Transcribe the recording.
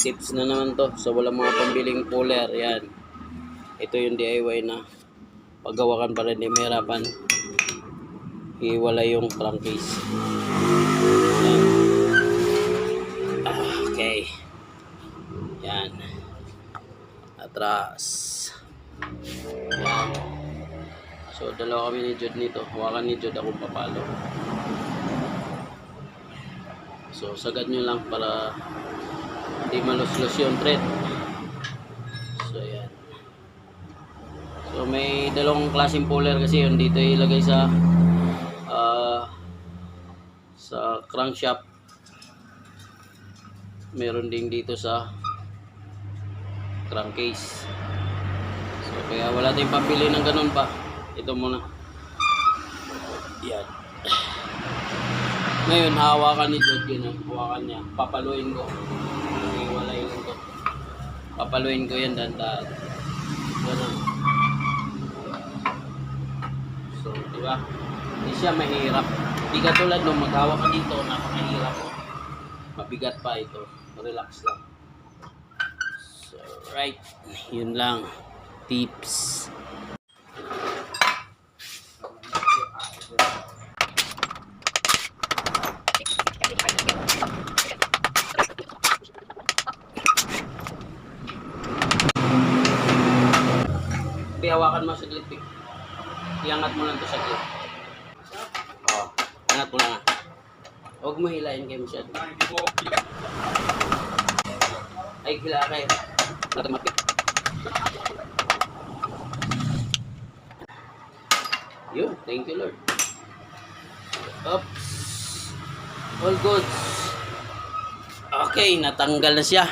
tips na naman to. Sa wala mga pambiling puller. Yan. Ito yung DIY na paggawakan para hindi mahirapan iwala yung crankcase yan. Okay. Yan. Atras. Yan so dalawa kami ni Jude nito. Hawakan ni Jude akong papalo. So sagad nyo lang para hindi malus-lus yung thread. So yan so may dalawang klaseng puller kasi yun. Dito ilagay sa ah, sa crankshaft meron din dito sa crankcase so kaya wala tayong pambili ng ganun pa. Ito muna. Yan. Ngayon hawakan ni Jod yun. Hawakan niya. Papaluin ko papaluin ko yan dandan ganun. So di hindi siya mahirap. Hindi katulad nung maghawak ka dito napakahirap. Oh. mabigat pa ito. Relax lang. So right. Yun lang. Tips Pihawakan mo saglit, Pik. Iangat mo lang to saglit. Oh, angat mo lang. ah. Huwag mo hilahin kayo masyado. Ay, hila kayo. Natin mapik. Yun, thank you Lord. Oops. All good. Okay, natanggal na siya.